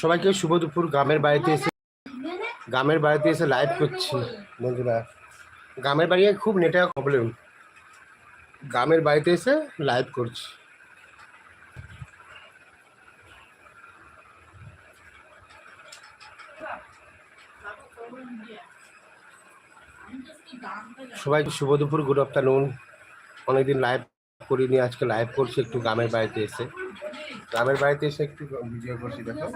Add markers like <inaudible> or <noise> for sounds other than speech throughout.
সবাইকে শুভ দুপুর। গ্রামের বাড়িতে এসে গ্রামের বাড়িতে এসে লাইভ করছি, বন্ধুরা। গ্রামের বাড়ি খুব নেটওয়ার্ক প্রবলেম গ্রামের বাড়িতে এসে লাইভ করছি। সবাইকে শুভ দুপুর গুড আফটারনুন অনেকদিন লাইভ করিনি, আজকে লাইভ করছি একটু গ্রামের বাড়িতে এসে। গ্রামের বাড়িতে এসে একটু ভিডিও করছি, দেখো।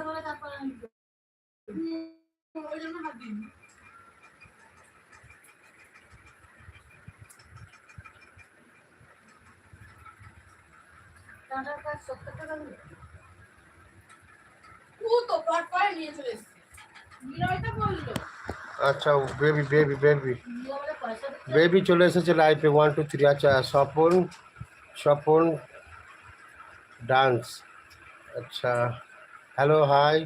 আচ্ছা বেবি বেবি বেবি বেবি চলে এসেছে লাইফে ওয়ান টু থ্রি আচ্ছা স্বপন স্বপন ডান্স আচ্ছা হ্যালো হাই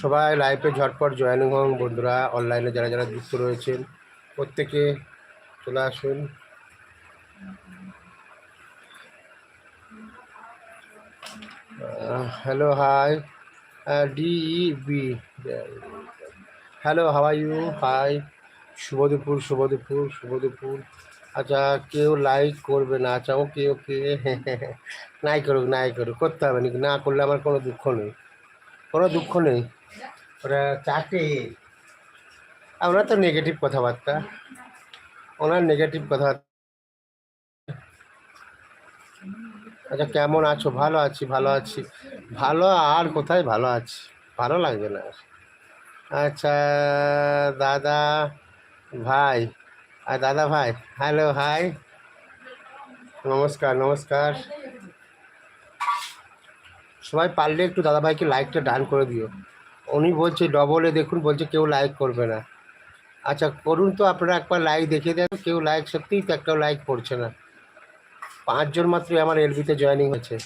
সবাই লাইভে ঝটপট জয়েনিং হন বন্ধুরা অনলাইনে যারা যারা যুক্ত রয়েছেন, প্রত্যেকে চলে আসুন। Hello hi D B hello how are you hi শুভ দুপুর শুভ দুপুর শুভ দুপুর আচ্ছা কেউ লাইক করবে না। আচ্ছা ওকে ওকে নাই করুক নাই করুক, করতে হবে নাকি? না করলে আমার কোনো দুঃখ নেই। কোনো দুঃখ নেই? ওরা চাটে আমরা তো নেগেটিভ কথাবার্তা। ওনার নেগেটিভ কথাবার্তা। আচ্ছা কেমন আছো? ভালো আছি ভালো আছি। ভালো আর কোথায়? ভালো আছি। ভালো লাগবে না। আচ্ছা দাদা, ভাই। আর দাদা ভাই হ্যালো হাই নমস্কার নমস্কার। সবাই পারলে একটু দাদা ভাইকে লাইকটা ডান করে দিও। উনি বলছে ডবলে দেখুন, বলছে কেউ লাইক করবে না। আচ্ছা করুন তো আপনারা একবার লাইক দেখিয়ে দেন, কেউ লাইক সত্যিই তো একটাও লাইক করছে না। পাঁচজন মাত্র আমার এলবিতে জয়েনিং হয়েছে।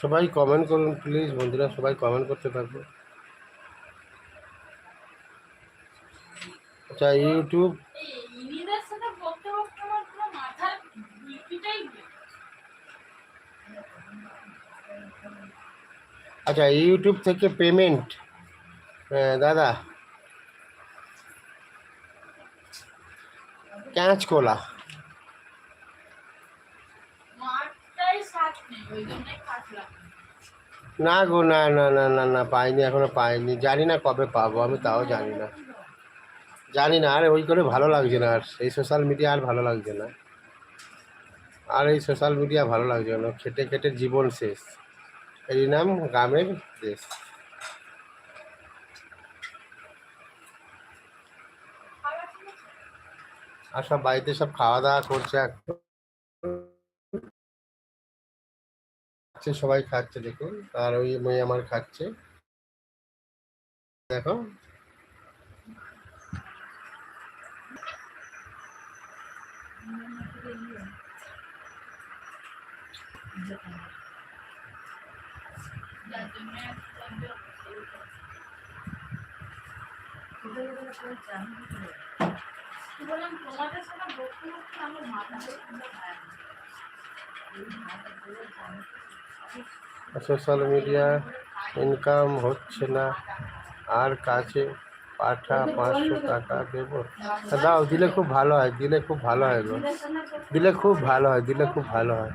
সবাই কমেন্ট করুন প্লিজ বন্ধুরা, সবাই কমেন্ট করতে থাকব আচ্ছা ইউটিউব আচ্ছা ইউটিউব থেকে পেমেন্ট দাদা। ক্যাচ কোলা না গো, না না না না না, পাইনি, এখনও পাইনি। জানি না কবে পাবো, আমি তাও জানি না। জানি না, আর ওই করে ভালো লাগছে না, আর এই সোশ্যাল মিডিয়া আর ভালো লাগছে না। আর এই সোশ্যাল মিডিয়া ভালো লাগছে না, খেটে খেটে জীবন শেষ। এই নাম, গ্রামের দেশ। আর সব বাড়িতে সব খাওয়া দাওয়া করছে এখন? খাচ্ছে সবাই খাচ্ছে দেখুন আর ওই মেয়ে আমার খাচ্ছে। দেখো। তোমাদের সাথে সোশ্যাল মিডিয়া ইনকাম হচ্ছে না। আর কাছে পাঠা পাঁচশো টাকা দেবো। দাও দিলে খুব ভালো হয় দিলে খুব ভালো হয় গো। দিলে খুব ভালো হয় দিলে খুব ভালো হয়।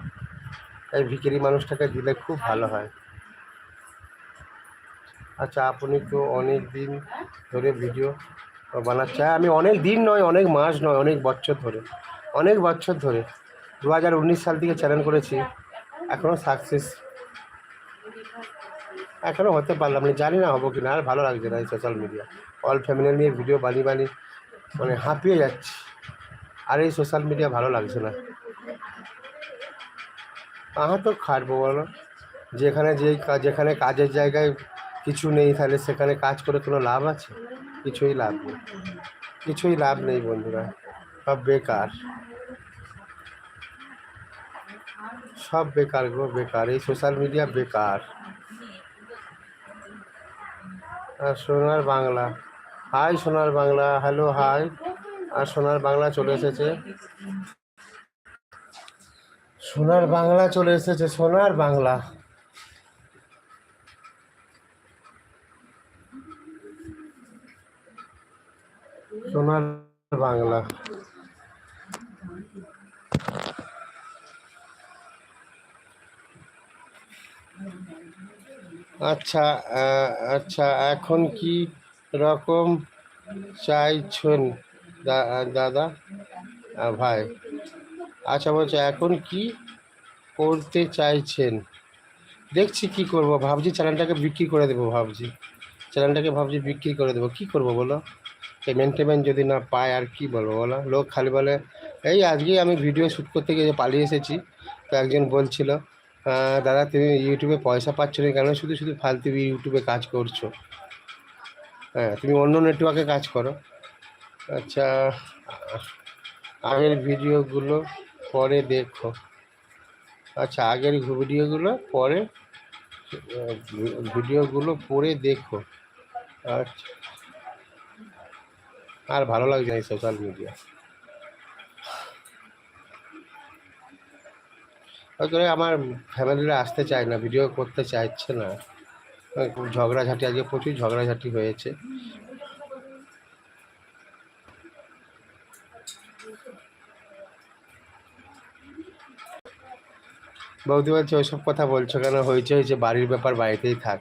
এই ভিকিরি মানুষটাকে দিলে খুব ভালো হয়। আচ্ছা আপনি তো অনেক দিন ধরে ভিডিও বানাচ্ছে। হ্যাঁ, আমি অনেক দিন নয় অনেক মাস নয় অনেক বছর ধরে অনেক বছর ধরে। দু হাজার উনিশ সাল থেকে চ্যানেল করেছি। এখনও সাকসেস এখনও হতে পারলাম না, জানি না হব কি না আর ভালো লাগছে না এই সোশ্যাল মিডিয়া অল ফ্যামিলি নিয়ে ভিডিও বানিয়ে বানিয়ে মানে হাঁপিয়ে যাচ্ছি। আর এই সোশ্যাল মিডিয়া ভালো লাগছে না। আহা তো খাটবো বলো। যেখানে যেই যেখানে কাজের জায়গায় কিছু নেই, তাহলে সেখানে কাজ করে কোনো লাভ আছে? কিছুই লাভ নেই। কিছুই লাভ নেই বন্ধুরা, সব বেকার। সব বেকার গো, বেকার। এই সোশ্যাল মিডিয়া বেকার আর সোনার বাংলা। হাই সোনার বাংলা। হ্যালো হাই আর সোনার বাংলা চলে এসেছে। সোনার বাংলা চলে এসেছে, সোনার বাংলা। সোনার বাংলা। আচ্ছা আচ্ছা এখন কি রকম চাইছেন দাদা? ভাই। আচ্ছা বলছে, এখন কি করতে চাইছেন? দেখছি কি করব, ভাবছি চ্যানেলটাকে বিক্রি করে দেবো, ভাবছি। চ্যানেলটাকে ভাবছি বিক্রি করে দেবো। কি করব, বলো? পেমেন্ট টেমেন্ট যদি না পায়, আর কি বলব, বলো? লোক খালি বলে, এই, আজকেই আমি ভিডিও শ্যুট করতে গিয়ে পালিয়ে এসেছি। তো একজন বলছিল দাদা, তুমি ইউটিউবে পয়সা পাচ্ছ না কেন? শুধু শুধু ফালতু ইউটিউবে কাজ করছ। হ্যাঁ তুমি অন্য নেটওয়ার্কে কাজ করো। আচ্ছা আগের ভিডিওগুলো পরে দেখো। আচ্ছা আগের ভিডিওগুলো পরে ভিডিওগুলো পরে দেখো। আচ্ছা। আর ভালো লাগছে এই সোশ্যাল মিডিয়া করে আমার ফ্যামিলিরা আসতে চায় না ভিডিও করতে চাইছে না। ঝগড়াঝাটি, আজকে প্রচুর ঝগড়াঝাটি হয়েছে। বৌদি বলছে, ওইসব কথা বলছো কেন? হয়েছে হয়েছে বাড়ির ব্যাপার বাড়িতেই থাক।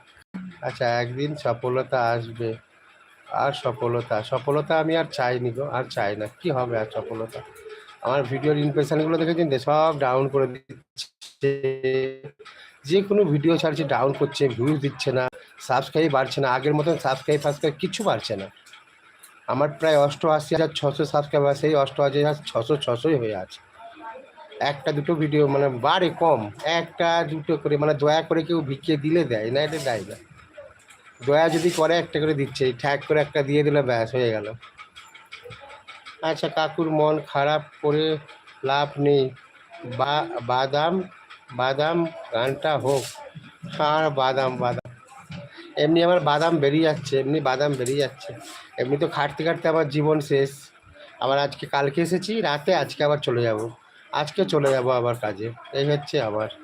আচ্ছা একদিন সফলতা আসবে। আর সফলতা সফলতা আমি আর চাইনি গো, আর চাই না। কি হবে আর সফলতা? আমার ভিডিওর ইমপ্রেশনগুলো দেখেছেন তো সব ডাউন করে দিচ্ছে। যে কোনো ভিডিও ছাড়ছে ডাউন করছে ভিউজ দিচ্ছে না সাবস্ক্রাইব বাড়ছে না, আগের মতন সাবস্ক্রাইব ফাবস্ক্রাইব কিছু বাড়ছে না। আমার প্রায় অষ্টআশি হাজার ছশো সাবস্ক্রাইবার সেই অষ্টআশি হাজার ছশো ছশোই হয়ে আছে। একটা দুটো ভিডিও মানে বাড়ে কম, একটা দুটো করে মানে দয়া করে কেউ ভিক্ষে দিলে দেয় না, এটা দেয় না। দয়া যদি করে একটা করে দিচ্ছে ঠ্যাক করে একটা দিয়ে দিলে ব্যাস হয়ে গেল। আচ্ছা কাকুর মন খারাপ করে লাভ নেই। বাদাম বাদাম গানটা হোক। আর বাদাম বাদাম। এমনি আমার বাদাম বেরিয়ে যাচ্ছে, এমনি বাদাম বেরিয়ে যাচ্ছে। এমনি তো খাটতে খাটতে আমার জীবন শেষ। আবার আজকে, কালকে এসেছি, রাতে আজকে আবার চলে যাব। আজকে চলে যাব আবার কাজে। এই হচ্ছে আমার।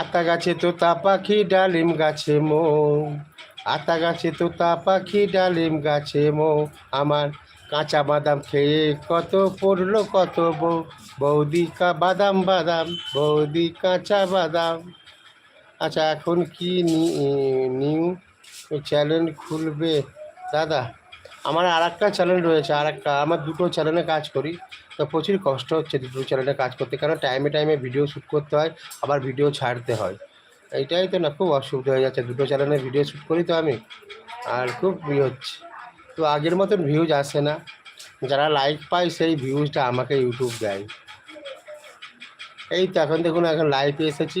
আতা গাছে তোতা পাখি, ডালিম গাছে মো। আতা গাছে তোতা পাখি, ডালিম গাছে মো। আমার কাঁচা বাদাম খেয়ে কত পড়ল কত বউ বৌদি কা বাদাম বাদাম, বৌদি কাঁচা বাদাম। আচ্ছা এখন কি নিউ চ্যানেল খুলবে? দাদা, আমার আর একটা চ্যানেল রয়েছে আর একটা আমার দুটো চ্যানেলে কাজ করি। তো প্রচুর কষ্ট হচ্ছে দুটো চ্যানেলে কাজ করতে, কারণ টাইমে টাইমে ভিডিও শ্যুট করতে হয়, আবার ভিডিও ছাড়তে হয়। এইটাই তো না, খুব অসুবিধা হয়ে যাচ্ছে দুটো চ্যানেলে ভিডিও শ্যুট করি তো আমি, আর খুব ইয়ে হচ্ছে। তো আগের মতন ভিউজ আসে না, যারা লাইক পায় সেই ভিউজটা আমাকে ইউটিউব দেয়। এই তো এখন দেখুন, এখন লাইভে এসেছি।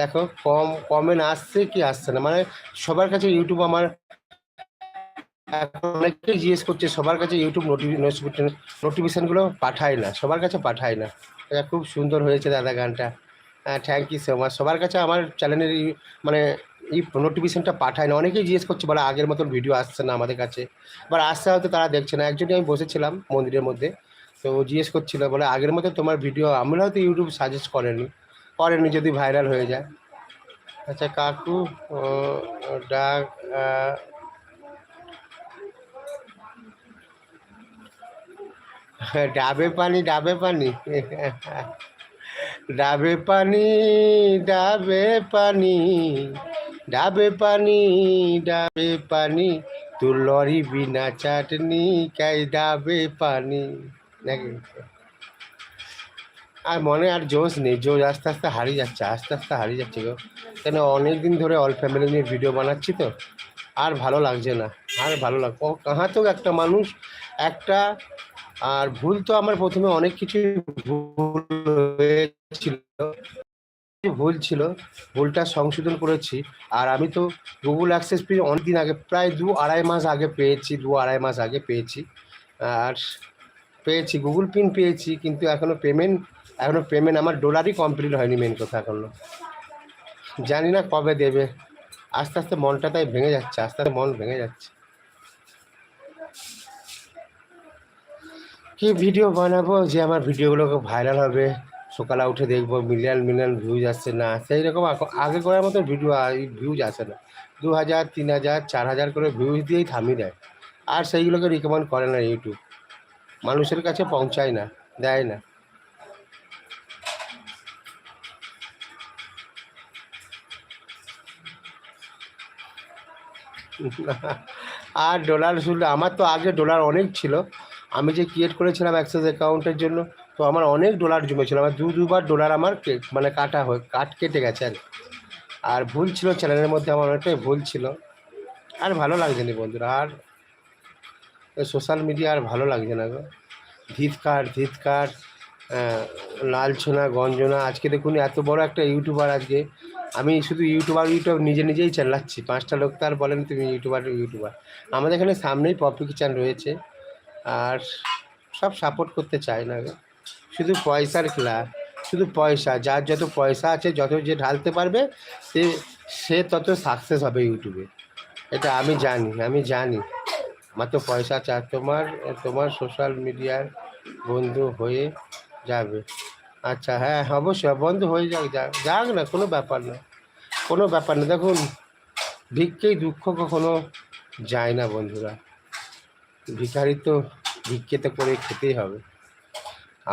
দেখো, কম কমেন্ট আসছে কি আসছে না মানে সবার কাছে ইউটিউব আমার অনেকেই জিজ্ঞেস করছে, সবার কাছে ইউটিউব নোটিফিকেশন নোটিফিকেশানগুলো পাঠায় না, সবার কাছে পাঠায় না। এটা খুব সুন্দর হয়েছে দাদা গানটা। হ্যাঁ থ্যাংক ইউ সো মাচ সবার কাছে আমার চ্যানেলের মানে এই নোটিফিকেশানটা পাঠায় না। অনেকেই জিজ্ঞেস করছে, বলে আগের মতন ভিডিও আসছে না আমাদের কাছে। এবার আসছে হয়তো তারা দেখছে না। একজনই আমি বসেছিলাম মন্দিরের মধ্যে। তো ও জিজ্ঞেস করছিল, বলে আগের মতো তোমার ভিডিও আমরা হয়তো ইউটিউব সাজেস্ট করেনি। করেনি যদি ভাইরাল হয়ে যায়। আচ্ছা কাকু ডাক ডাবে পানি ডাবে পানি। ডাবে পানি ডাবে পানি ডাবে পানি ডাবে পানি। তোর লরি বিনা চাটনি, কাই ডাবে পানি। নাকি? আর মনে আর জোশ নেই, জোশ আস্তে আস্তে হারিয়ে যাচ্ছে, আস্তে আস্তে হারিয়ে যাচ্ছে গো। কেন অনেক দিন ধরে অল ফ্যামিলি নিয়ে ভিডিও বানাচ্ছি তো। আর ভালো লাগছে না, আর ভালো লাগ কাহাতেও একটা মানুষ, একটা আর ভুল তো আমার প্রথমে অনেক কিছু ভুল হয়েছিল। ভুল ছিল। ভুলটা সংশোধন করেছি। আর আমি তো গুগল অ্যাক্সেস পেয়ে অনেকদিন আগে, প্রায় দু আড়াই মাস আগে পেয়েছি, দু আড়াই মাস আগে পেয়েছি। আর পেয়েছি গুগল পিন পেয়েছি, কিন্তু এখনও পেমেন্ট এখনও পেমেন্ট আমার ডলারই কমপ্লিট হয়নি মেন কথা এখনও জানি না কবে দেবে। আস্তে আস্তে মনটা তাই ভেঙে যাচ্ছে, আস্তে আস্তে মন ভেঙে যাচ্ছে। কি ভিডিও বানাবো? যে আমার ভিডিওগুলো ভাইরাল হবে। সকালে উঠে দেখব মিলিয়ন মিলিয়ন ভিউজ আসছে না? সেই রকম আগে করার মতো ভিডিও ভিউজ আসে না। দু হাজার, তিন হাজার, চার হাজার করে ভিউজ দিয়েই থামিয়ে দেয়। আর সেইগুলোকে রিকমেন্ড করে না ইউটিউব মানুষের কাছে পৌঁছায় না, দেয় না। <laughs> আর ডলার শুনলে আমার তো আগে ডলার অনেক ছিল। আমি যে ক্রিয়েট করেছিলাম অ্যাক্সেস অ্যাকাউন্টের জন্য, তো আমার অনেক ডলার জমেছিল। আমার দু, দুবার ডলার আমার মানে কাটা হয়ে, কাট কেটে গেছে আর আর ভুল ছিল চ্যানেলের মধ্যে, আমার অনেকটাই ভুল ছিল। আর ভালো লাগছে না বন্ধুরা, আর সোশ্যাল মিডিয়া আর ভালো লাগছে না গো। ধিৎকার ধিৎকার লালছোনা গঞ্জনা, আজকে দেখুন এত বড় একটা ইউটিউবার আজকে। আমি শুধু ইউটিউবার ইউটিউব নিজে নিজেই চালাচ্ছি। পাঁচটা লোক তার বলেন তুমি ইউটিউবার ইউটিউবার আমাদের এখানে সামনেই পপি কিচান রয়েছে। আর সব সাপোর্ট করতে চায় না শুধু পয়সার খেলা, শুধু পয়সা, যার যত পয়সা আছে, যত যে ঢালতে পারবে, সে সে তত সাকসেস হবে ইউটিউবে এটা আমি জানি আমি জানি। আমার তো পয়সা চা, তোমার তোমার সোশ্যাল মিডিয়ার বন্ধু হয়ে যাবে। আচ্ছা হ্যাঁ অবশ্যই, বন্ধু হয়ে যাক যাক যাক না, কোনো ব্যাপার না। কোনো ব্যাপার না, দেখুন, ভিক্ষেই দুঃখ কখনো যায় না, বন্ধুরা। ভিখারি তো ভিক্ষে তো করে খেতেই হবে।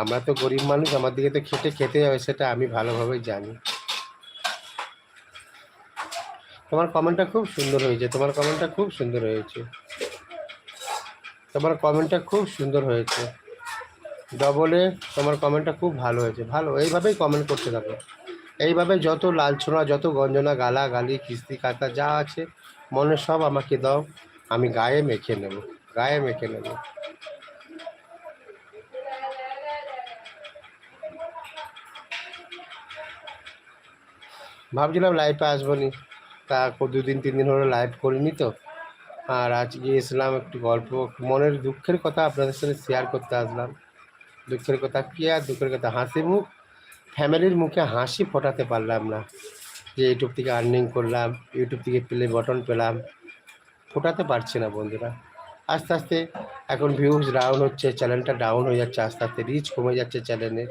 আমরা তো গরিব মানুষ, আমার দিকে তো খেটে খেতে হবে, সেটা আমি ভালোভাবে জানি। তোমার কমেন্টটা খুব সুন্দর হয়েছে, তোমার কমেন্টটা খুব সুন্দর হয়েছে। তোমার কমেন্টটা খুব সুন্দর হয়েছে। ডবলে তোমার কমেন্টটা খুব ভালো হয়েছে, ভালো। এইভাবেই কমেন্ট করতে থাকো। এইভাবে যত লালছনা যত গঞ্জনা গালা গালি কিস্তি কাতা যা আছে মনে সব আমাকে দাও, আমি গায়ে মেখে নেব। গায়ে মেখে নেব। ভাবছিলাম লাইভে আসব নি। তা দুদিন তিন দিন হলো লাইভ করিনি তো। আর আজকে এসলাম একটু গল্প, মনের দুঃখের কথা আপনাদের সাথে শেয়ার করতে আসলাম। দুঃখের কথা কী আর, দুঃখের কথা হাসি মুখ। ফ্যামিলির মুখে হাসি ফোটাতে পারলাম না। যে ইউটিউব থেকে আর্নিং করলাম ইউটিউব থেকে প্লে বটন পেলাম। ফোটাতে পারছি না বন্ধুরা। আস্তে আস্তে এখন ভিউজ ডাউন হচ্ছে চ্যানেলটা ডাউন হয়ে যাচ্ছে, আস্তে আস্তে রিচ কমে যাচ্ছে চ্যানেলের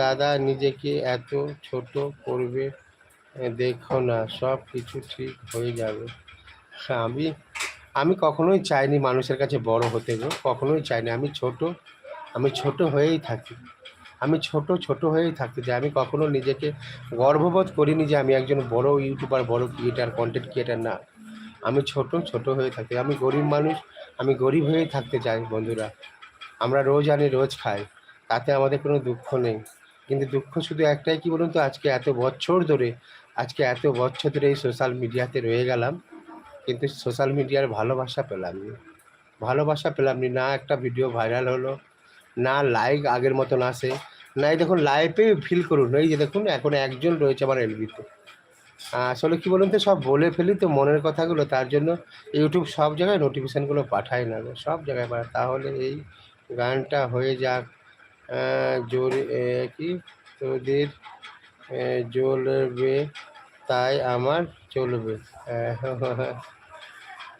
দাদা নিজেকে এত ছোট করবে দেখো না, সব কিছু ঠিক হয়ে যাবে। হ্যাঁ আমি আমি কখনোই চাইনি মানুষের কাছে বড় হতে গো, কখনোই চাইনি। আমি ছোট আমি ছোট হয়েই থাকি। আমি ছোট ছোট হয়েই থাকতে চাই। আমি কখনো নিজেকে গর্ববোধ করিনি যে আমি একজন বড় ইউটিউবার বড় ক্রিয়েটার কন্টেন্ট ক্রিয়েটার না। আমি ছোট ছোট হয়ে থাকি। আমি গরিব মানুষ, আমি গরিব হয়েই থাকতে চাই বন্ধুরা। আমরা রোজ আনি, রোজ খাই। তাতে আমাদের কোনো দুঃখ নেই। কিন্তু দুঃখ শুধু একটাই কি বলুন তো? আজকে এত বছর ধরে, আজকে এত বছর ধরে এই সোশ্যাল মিডিয়াতে রয়ে গেলাম। কিন্তু সোশ্যাল মিডিয়ার ভালোবাসা পেলাম না। ভালোবাসা পেলাম না। একটা ভিডিও ভাইরাল হলো, না লাইক আগের মতন আসে। না এই দেখুন লাইভে ফিল করুন। এই যে দেখুন, এখন একজন রয়েছে আমার এলবিতে আসলে কি বলুন তো, সব বলে ফেলি তো মনের কথাগুলো, তার জন্য ইউটিউব সব জায়গায় নোটিফিকেশানগুলো পাঠায় না সব জায়গায় পাঠায়। তাহলে এই গানটা হয়ে যাক জোরে কি? তোদের জ্বলবে, তাই আমার চলবে। <laughs>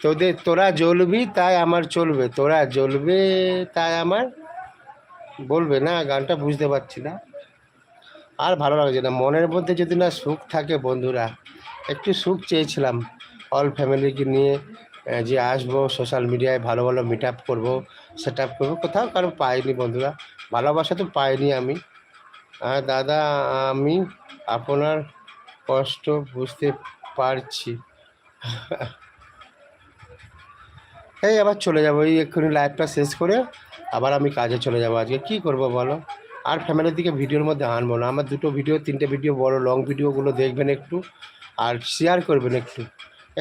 তোদের, তোরা জ্বলবি, তাই আমার চলবে। তোরা জ্বলবে, তাই আমার বলবে না, গানটা বুঝতে পারছি না। আর ভালো লাগছে না। মনের মধ্যে যদি না সুখ থাকে বন্ধুরা, একটু সুখ চেয়েছিলাম। অল ফ্যামিলিকে নিয়ে যে আসব সোশ্যাল মিডিয়ায় ভালো ভালো মিট আপ করব সেট আপ করব, কোথাও কারও পাইনি বন্ধুরা। ভালোবাসা তো পাইনি আমি। আর দাদা, আমি আপনার কষ্ট বুঝতে পারছি। এই আবার চলে যাব, এই এক্ষুনি লাইফটা শেষ করে আবার আমি কাজে চলে যাব। আজকে কী করব বলো? আর ফ্যামিলির দিকে ভিডিওর মধ্যে আনব না। আমার দুটো ভিডিও তিনটে ভিডিও বড় লং ভিডিওগুলো দেখবেন একটু আর শেয়ার করবেন একটু।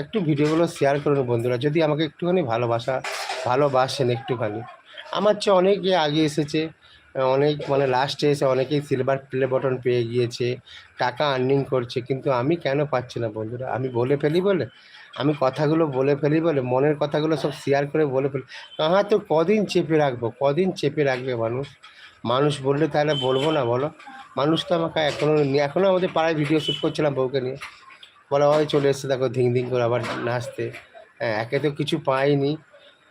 একটু ভিডিওগুলো শেয়ার করুন বন্ধুরা, যদি আমাকে একটুখানি ভালোবাসা, ভালোবাসেন একটুখানি। আমার চেয়ে অনেকে আগে এসেছে, অনেক মানে লাস্টে এসে অনেকেই সিলভার প্লে বটন পেয়ে গিয়েছে, টাকা আর্নিং করছে, কিন্তু আমি কেন পাচ্ছি না বন্ধুরা? আমি বলে ফেলি বলে? আমি কথাগুলো বলে ফেলি বলে? মনের কথাগুলো সব শেয়ার করে বলে ফেলি? হ্যাঁ তো কদিন চেপে রাখব, কদিন চেপে রাখবে মানুষ? মানুষ বললে তাহলে বলব না, বলো। মানুষ তো আমাকে এখনও এখনও আমাদের পাড়ায় ভিডিও শ্যুট করছিলাম বউকে নিয়ে। বলে, ওই চলে এসছে, দেখো, ধিং ধিং করে আবার নাচতে। হ্যাঁ একে তো কিছু পাইনি।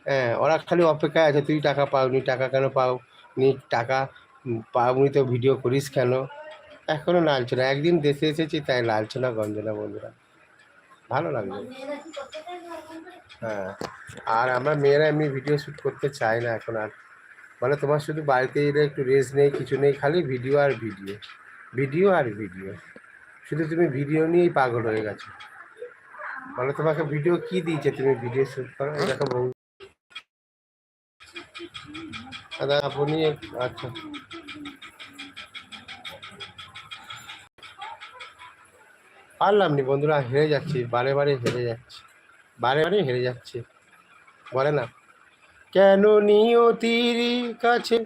হ্যাঁ ওরা খালি অপেক্ষায় আছে, তুই টাকা পাওনি টাকা কেন পাও? নি টাকা পাওনি তো ভিডিও করিস কেন? এখনও লালছে না। একদিন দেশে এসেছি, তাই লালছে না গন্ধ না, বন্ধুরা। ভালো লাগবে হ্যাঁ আর আমরা মেয়েরা এমনি ভিডিও শ্যুট করতে চাই না এখন আর। মানে তোমার শুধু বাড়িতে এলে একটু রেস্ট নেই, কিছু নেই, খালি ভিডিও আর ভিডিও ভিডিও আর ভিডিও শুধু তুমি ভিডিও নিয়েই পাগল হয়ে গেছো। মানে তোমাকে ভিডিও কি দিয়েছে তুমি ভিডিও শ্যুট করো? দেখো বউ। দাদা, আপনি আচ্ছা। পারলাম নি বন্ধুরা, হেরে যাচ্ছি, বারে বারে হেরে যাচ্ছি। বারে বারে হেরে যাচ্ছি। বলে না। কেন নিয়তির কাছে?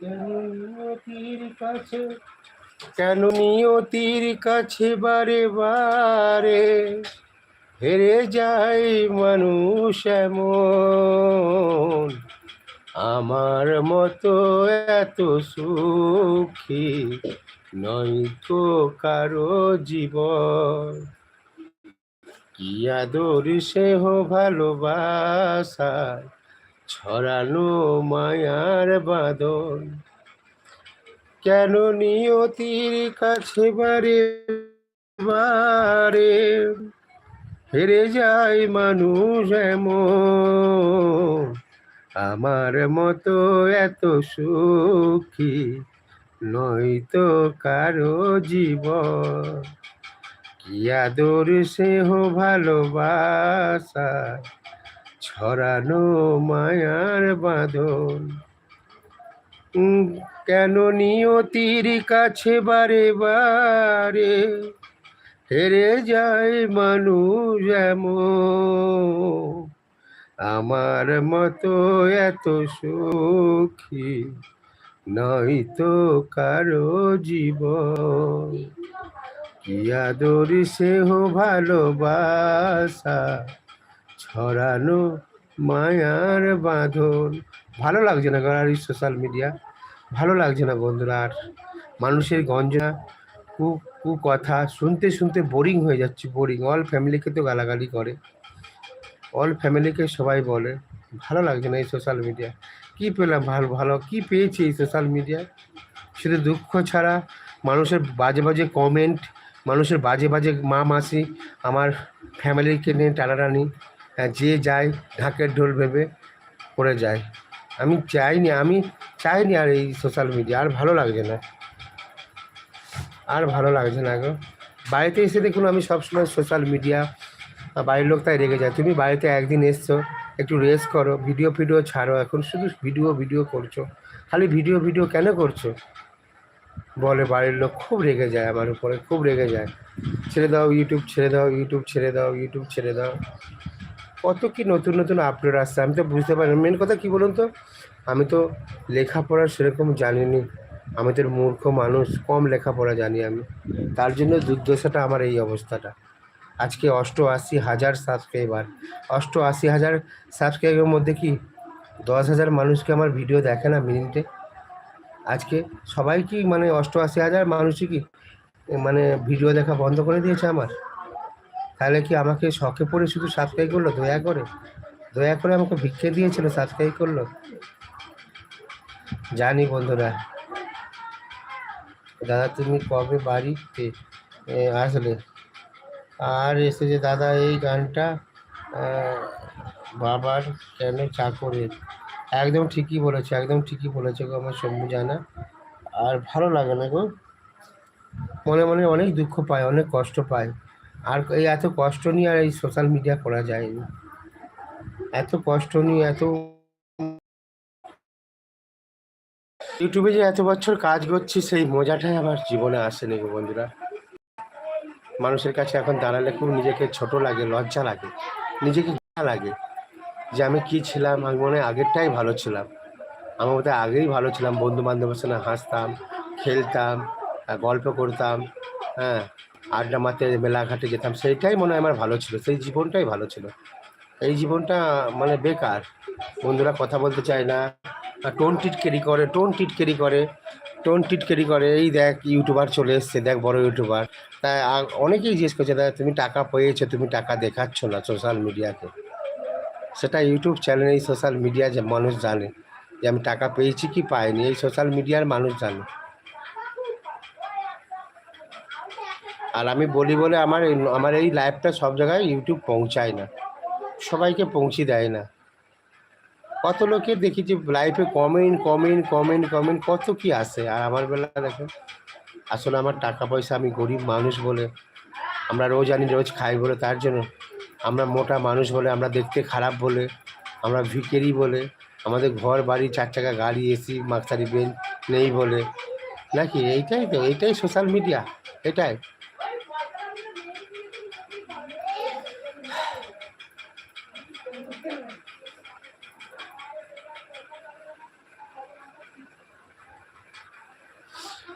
কেন নিয়তির কাছে কেন কাছে বারে বারে? হেরে যায় মানুষ এমন। আমার মতো এত সুখী নয় তো কারও জীবন। কি আদর, সেহ ভালোবাসা ছড়ানো মায়ার বাদন কেন নিয়তির কাছে বারে বারে হেরে যায় মানুষ এমন? আমার মতো এত সুখী নয়তো কারও জীবন। কি আদর, স্নেহ, ভালোবাসা ছড়ানো মায়ার বাঁধন। কেন নিয়তির কাছে বারে বারে হেরে যায় মানুষ এমন? আমার মতো এত সুখী নয়তো কারও জীবন। কি সেহ ভালোবাসা, ছড়ানো মায়ার বাঁধন। ভালো লাগছে না আর এই সোশ্যাল মিডিয়া ভালো লাগছে না বন্ধুরা আর? মানুষের গঞ্জনা কু কু কথা শুনতে শুনতে বোরিং হয়ে যাচ্ছে বোরিং অল ফ্যামিলিকে তো গালাগালি করে। অল ফ্যামিলিকে সবাই বলে। ভালো লাগছে না এই সোশ্যাল মিডিয়া কী পেলাম ভালো ভালো, কী পেয়েছি এই সোশ্যাল মিডিয়ায় শুধু দুঃখ ছাড়া মানুষের বাজে বাজে কমেন্ট মানুষের বাজে বাজে মা মাসি আমার ফ্যামিলিকে নিয়ে টানাটানি। যে যায়, ঢাকের ঢোল ভেবে করে যায়। আমি চাইনি আমি চাইনি আর এই সোশ্যাল মিডিয়া আর ভালো লাগছে না। আর ভালো লাগছে না গো। বাড়িতে এসে দেখুন, আমি সবসময় সোশ্যাল মিডিয়া বাড়ির লোক তাই রেগে যায়। তুমি বাড়িতে একদিন এসছো, একটু রেস্ট করো ভিডিও ফিডিও ছাড়ো। এখন শুধু ভিডিও ভিডিও করছ। খালি ভিডিও ভিডিও কেন করছ? বলে বাড়ির লোক, খুব রেগে যায় আমার উপরে, খুব রেগে যায়। ছেড়ে দাও ইউটিউব ছেড়ে দাও ইউটিউব ছেড়ে দাও ইউটিউব ছেড়ে দাও। কত কি নতুন নতুন আপডেট আসছে, আমি তো বুঝতে পারি মেন কথা কি বলুন তো? আমি তো লেখাপড়া সেরকম জানিনি। আমি তো মূর্খ মানুষ, কম লেখাপড়া জানি আমি। তার জন্য দুর্দশাটা আমার এই অবস্থাটা। আজকে অষ্টআশি হাজার সাবস্ক্রাইবার অষ্টআশি হাজার সাবস্ক্রাইবের মধ্যে কি দশ হাজার মানুষকে আমার ভিডিও দেখে না মিনিটে আজকে সবাই কি মানে অষ্টআশি হাজার মানুষই কি মানে ভিডিও দেখা বন্ধ করে দিয়েছে আমার? তাহলে কি আমাকে শখে পড়ে শুধু সাবস্ক্রাইব করল, দয়া করে? দয়া করে আমাকে ভিক্ষে দিয়েছিল সাবস্ক্রাইব করল। জানি বন্ধুরা। দাদা, তুমি কবে বাড়িতে আসলে? আর এসেছে দাদা, এই গানটা বাবার কেন চাকরের? একদম ঠিকই বলেছে, একদম ঠিকই বলেছে গো আমার শম্ভু জানা আর ভালো লাগে না গো? মনে মনে অনেক দুঃখ পায়, অনেক কষ্ট পায়। আর এই এত কষ্ট নিয়ে আর এই সোশ্যাল মিডিয়া করা যায়নি। এত কষ্ট নিয়ে এত ইউটিউবে যে এত বছর কাজ করছি, সেই মজাটাই আমার জীবনে আসেনি গো বন্ধুরা। মানুষের কাছে এখন দাঁড়ালে খুব নিজেকে ছোট লাগে, লজ্জা লাগে, নিজেকে লাগে যে আমি কি ছিলাম, আমি মনে আগেরটাই ভালো ছিলাম। আমার মধ্যে আগেই ভালো ছিলাম বন্ধু বান্ধবের সঙ্গে হাসতাম, খেলতাম গল্প করতাম হ্যাঁ। আড্ডা মারতে মেলাঘাটে যেতাম, সেইটাই মনে হয় আমার ভালো ছিল, সেই জীবনটাই ভালো ছিল। এই জীবনটা মানে বেকার, বন্ধুরা কথা বলতে চায় না, টোন টিটকেরি করে টোন টিটকেরি করে টোন টিট টিটকেরি করে, এই দেখ ইউটিউবার চলে এসছে, দেখ বড় ইউটিউবার। তাই অনেকেই জিজ্ঞেস করছে, দাদা, তুমি টাকা পেয়েছ, তুমি টাকা দেখাচ্ছ না সোশ্যাল মিডিয়াতে সেটা ইউটিউব চ্যানেল এই সোশ্যাল মিডিয়া যে মানুষ জানে, যে আমি টাকা পেয়েছি কি পাইনি, এই সোশ্যাল মিডিয়ার মানুষ জানে। আর আমি বলি বলে আমার আমার এই লাইফটা সব জায়গায় ইউটিউব পৌঁছায় না। সবাইকে পৌঁছে দেয় না। কত লোকে দেখি যে লাইফে কমেন্ট কমেন্ট কমেন্ট কমেন্ট কত কি আসে আর আমার বেলা দেখো আসলে আমার টাকা পয়সা আমি গরিব মানুষ বলে, আমরা রোজ আনি, রোজ খাই বলে, তার জন্য আমরা মোটা মানুষ বলে, আমরা দেখতে খারাপ বলে, আমরা ভিকেরি বলে, আমাদের ঘর, বাড়ি, চার চাকা, গাড়ি, এসি মাক্সারি বেঞ্চ নেই বলে। নাকি? এইটাই তো, এইটাই সোশ্যাল মিডিয়া এটাই।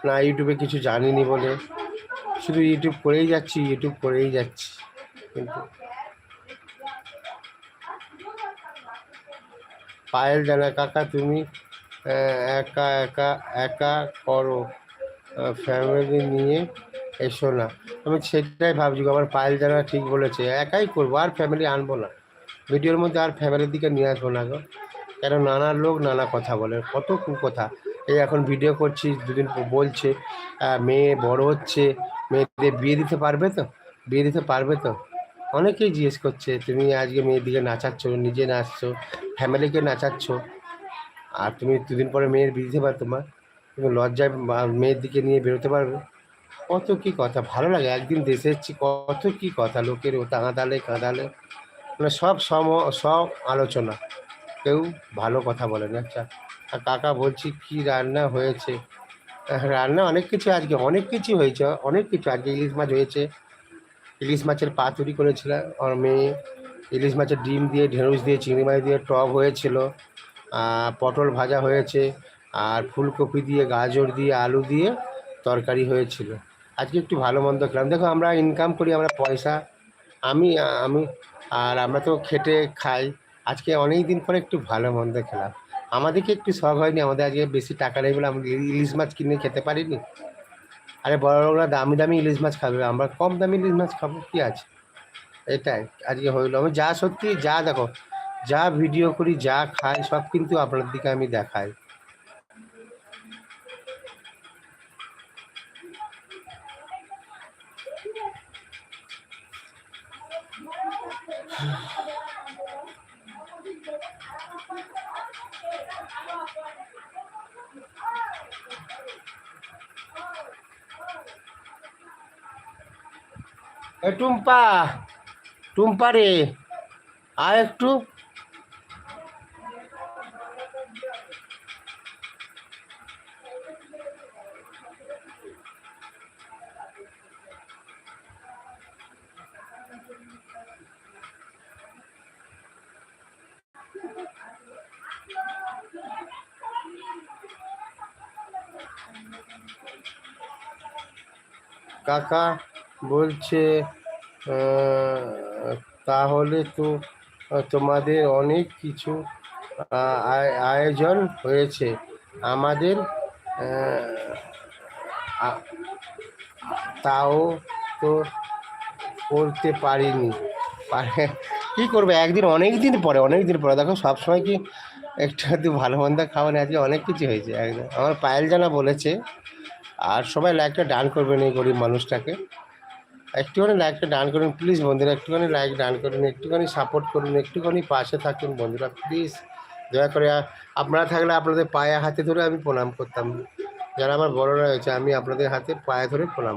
না ইউটিউবে কিছু জানিনি বলে। শুধু ইউটিউব করেই যাচ্ছি ইউটিউব করেই যাচ্ছি। কিন্তু পায়েল জানা কাকা তুমি একা একা একা করো ফ্যামিলি নিয়ে এসো না। আমি সেটাই ভাবছি আমার পায়েল জানা ঠিক বলেছে, একাই করব, আর ফ্যামিলি আনব না। ভিডিওর মধ্যে আর ফ্যামিলির দিকে নিয়ে আসব না গো। কেন নানা লোক নানা কথা বলে, কত কথা এই এখন ভিডিও করছি, দুদিন বলছে মেয়ে বড় হচ্ছে, মেয়েদের বিয়ে দিতে পারবে তো? বিয়ে দিতে পারবে তো? অনেকেই জিজ্ঞেস করছে, তুমি আজকে মেয়ের দিকে নাচাচ্ছ, নিজে নাচছো ফ্যামিলিকে নাচাচ্ছ? আর তুমি দুদিন পরে মেয়ের বিয়ে দিতে পারো তোমার? তুমি লজ্জায় মেয়ের দিকে নিয়ে বেরোতে পারবে? কত কি কথা, ভালো লাগে, একদিন দেশে এসেছি, কত কি কথা, লোকের ও কাঁদালে কাঁদালে। মানে সব সম, সব আলোচনা, কেউ ভালো কথা বলে না আচ্ছা। আর কাকা বলছি, কি রান্না হয়েছে? রান্না অনেক কিছু আজকে, অনেক কিছু হয়েছে, অনেক কিছু। আজকে ইলিশ মাছ হয়েছে। ইলিশ মাছের পাতুরি করেছিলাম আর মেয়ে। ইলিশ মাছের ডিম দিয়ে, ঢেঁড়স দিয়ে, চিংড়ি মাছ দিয়ে টক হয়েছিল। পটল ভাজা হয়েছে। আর ফুলকপি দিয়ে, গাজর দিয়ে, আলু দিয়ে তরকারি হয়েছিল। আজকে একটু ভালো মন্দ খেলাম। দেখো, আমরা ইনকাম করি, আমরা পয়সা। আমি আমি, আর আমরা তো খেটে খাই। আজকে অনেক দিন পরে একটু ভালো মন্দ খেলাম। আমাদেরকে একটু শখ হয়নি, আমাদের আজকে বেশি টাকা নেই বলে আমরা ইলিশ মাছ কিনে খেতে পারিনি। আরে বড় বড়রা দামি দামি ইলিশ মাছ খাবে, আমরা কম দামি ইলিশ মাছ খাব, কী আছে? এটাই, আজকে হইল। আমি যা সত্যি, যা দেখো, যা ভিডিও করি, যা খাই, সব কিন্তু আপনার দিকে আমি দেখাই। এ টুম্পা টুম্পা রে আয় একটু কাকা বলছে তাহলে তো তোমাদের অনেক কিছু আয়- আয়োজন হয়েছে। আমাদের তাও তো করতে পারিনি। পারে, কী করবে? একদিন অনেক দিন পরে অনেক দিন পরে। দেখো, সবসময় কি একটু একটু ভালো মন্দ খাওয়া আজকে অনেক কিছু হয়েছে। একদম। আমার পায়েল জানা বলেছে, আর সবাই লাইকটা ডান করবেন এই গরিব মানুষটাকে। একটুখানি লাইকটা ডান করুন প্লিজ বন্ধুরা, একটুখানি লাইক ডান করুন, একটুখানি সাপোর্ট করুন, একটুখানি পাশে থাকুন বন্ধুরা প্লিজ দয়া করে আপনারা থাকলে আপনাদের পায়ে হাতে ধরে আমি প্রণাম করতাম। যারা আমার বড়রা হয়েছে আমি আপনাদের হাতে পায়ে ধরে প্রণাম